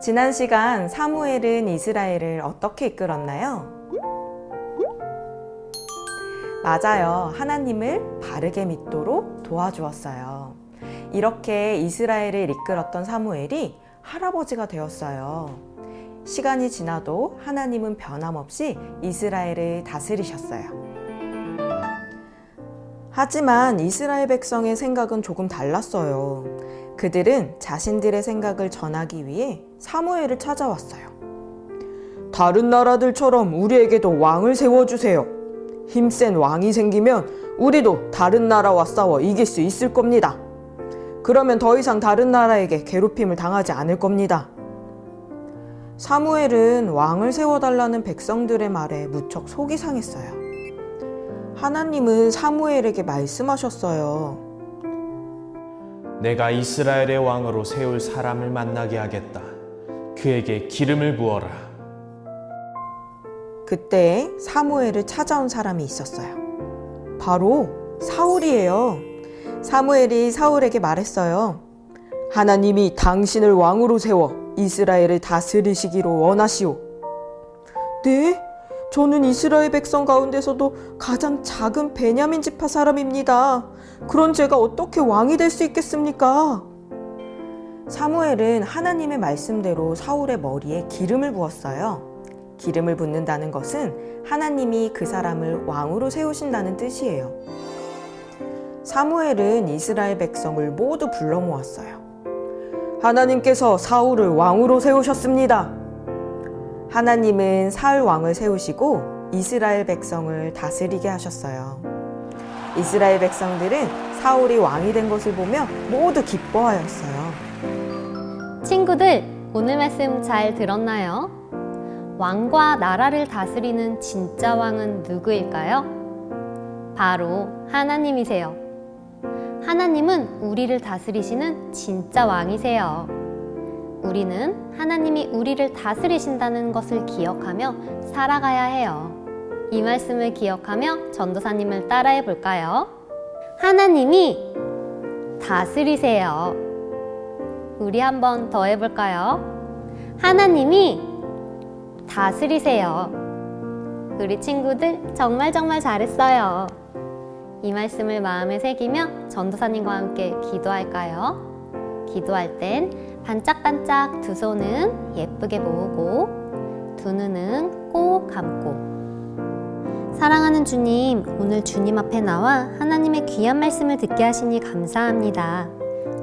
지난 시간 사무엘은 이스라엘을 어떻게 이끌었나요? 맞아요. 하나님을 바르게 믿도록 도와주었어요. 이렇게 이스라엘을 이끌었던 사무엘이 할아버지가 되었어요. 시간이 지나도 하나님은 변함없이 이스라엘을 다스리셨어요. 하지만 이스라엘 백성의 생각은 조금 달랐어요. 그들은 자신들의 생각을 전하기 위해 사무엘을 찾아왔어요. 다른 나라들처럼 우리에게도 왕을 세워주세요. 힘센 왕이 생기면 우리도 다른 나라와 싸워 이길 수 있을 겁니다. 그러면 더 이상 다른 나라에게 괴롭힘을 당하지 않을 겁니다. 사무엘은 왕을 세워달라는 백성들의 말에 무척 속이 상했어요. 하나님은 사무엘에게 말씀하셨어요. 내가 이스라엘의 왕으로 세울 사람을 만나게 하겠다. 그에게 기름을 부어라. 그때 사무엘을 찾아온 사람이 있었어요. 바로 사울이에요. 사무엘이 사울에게 말했어요. 하나님이 당신을 왕으로 세워 이스라엘을 다스리시기로 원하시오. 네? 저는 이스라엘 백성 가운데서도 가장 작은 베냐민 지파 사람입니다. 그런 제가 어떻게 왕이 될 수 있겠습니까? 사무엘은 하나님의 말씀대로 사울의 머리에 기름을 부었어요. 기름을 붓는다는 것은 하나님이 그 사람을 왕으로 세우신다는 뜻이에요. 사무엘은 이스라엘 백성을 모두 불러 모았어요. 하나님께서 사울을 왕으로 세우셨습니다. 하나님은 사울 왕을 세우시고 이스라엘 백성을 다스리게 하셨어요. 이스라엘 백성들은 사울이 왕이 된 것을 보며 모두 기뻐하였어요. 친구들, 오늘 말씀 잘 들었나요? 왕과 나라를 다스리는 진짜 왕은 누구일까요? 바로 하나님이세요. 하나님은 우리를 다스리시는 진짜 왕이세요. 우리는 하나님이 우리를 다스리신다는 것을 기억하며 살아가야 해요. 이 말씀을 기억하며 전도사님을 따라해 볼까요? 하나님이 다스리세요. 우리 한번 더 해볼까요? 하나님이 다스리세요. 우리 친구들 정말 정말 잘했어요. 이 말씀을 마음에 새기며 전도사님과 함께 기도할까요? 기도할 땐 반짝반짝 두 손은 예쁘게 모으고 두 눈은 꼭 감고 사랑하는 주님, 오늘 주님 앞에 나와 하나님의 귀한 말씀을 듣게 하시니 감사합니다.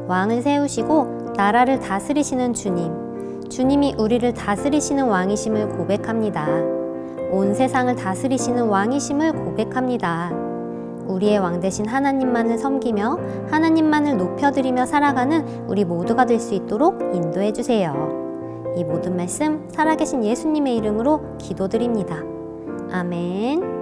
왕을 세우시고 나라를 다스리시는 주님, 주님이 우리를 다스리시는 왕이심을 고백합니다. 온 세상을 다스리시는 왕이심을 고백합니다. 우리의 왕 대신 하나님만을 섬기며 하나님만을 높여드리며 살아가는 우리 모두가 될 수 있도록 인도해 주세요. 이 모든 말씀 살아계신 예수님의 이름으로 기도드립니다. 아멘.